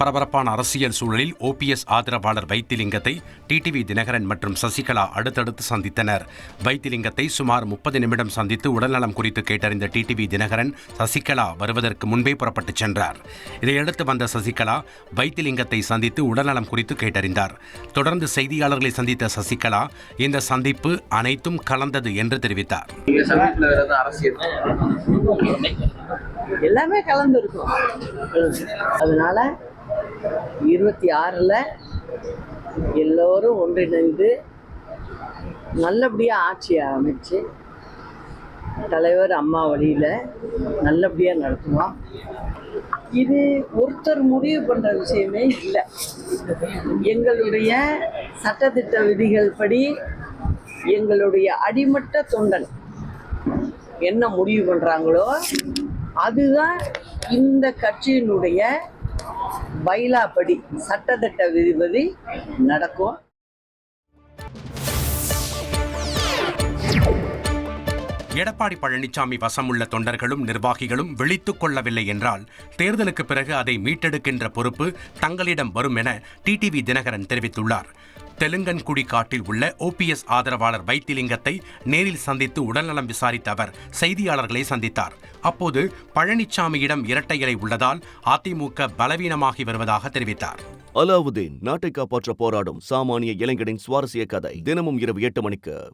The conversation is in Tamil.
பரபரப்பான அரசியல் சூழலில் ஓபிஎஸ் ஆதரவாளர் வைத்திலிங்கத்தை டிடிவி தினகரன் மற்றும் சசிகலா அடுத்தடுத்து சந்தித்தனர். வைத்திலிங்கத்தை சுமார் முப்பது நிமிடம் சந்தித்து உடல்நலம் குறித்து கேட்டறிந்த டிடிவி தினகரன் சசிகலா வருவதற்கு முன்பே புறப்பட்டுச் சென்றார். இதையடுத்து வந்த சசிகலா வைத்திலிங்கத்தை சந்தித்து உடல்நலம் குறித்து கேட்டறிந்தார். தொடர்ந்து செய்தியாளர்களை சந்தித்த சசிகலா இந்த சந்திப்பு அனைத்தும் கலந்தது என்று தெரிவித்தார். எல்லாமே கலந்துருக்கும். அதனால இருபத்தி ஆறில் எல்லோரும் ஒன்றிணைந்து நல்லபடியாக ஆட்சியை அமைச்சு தலைவர் அம்மா வழியில் நல்லபடியாக நடத்துவோம். இது ஒருத்தர் முடிவு பண்ணுற விஷயமே இல்லை. எங்களுடைய சட்டத்திட்ட விதிகள் படி எங்களுடைய அடிமட்ட தொண்டன் என்ன முடிவு பண்ணுறாங்களோ அதுதான் இந்த கட்சியினுடைய பைலாப்படி சட்டத்திட்ட விதிபதி நடக்கும். எடப்பாடி பழனிசாமி வசமுள்ள தொண்டர்களும் நிர்வாகிகளும் விழித்துக் கொள்ளவில்லை என்றால் தேர்தலுக்கு பிறகு அதை மீட்டெடுக்கின்ற பொறுப்பு தங்களிடம் வரும் என டிடிவி தினகரன் தெரிவித்துள்ளார். தெலுங்கன்குடி காட்டில் உள்ள ஓபிஎஸ் ஆதரவாளர் வைத்திலிங்கத்தை நேரில் சந்தித்து உடல்நலம் விசாரித்த அவர் செய்தியாளர்களை சந்தித்தார். அப்போது பழனிசாமியிடம் இரட்டை இலை உள்ளதால் அதிமுக பலவீனமாகி வருவதாக தெரிவித்தார். அலாவுதீன் நாட்டை காப்பாற்ற போராடும் சாமானிய இளைஞனின் சுவாரஸ்ய கதை தினமும் இரவு எட்டு மணிக்கு.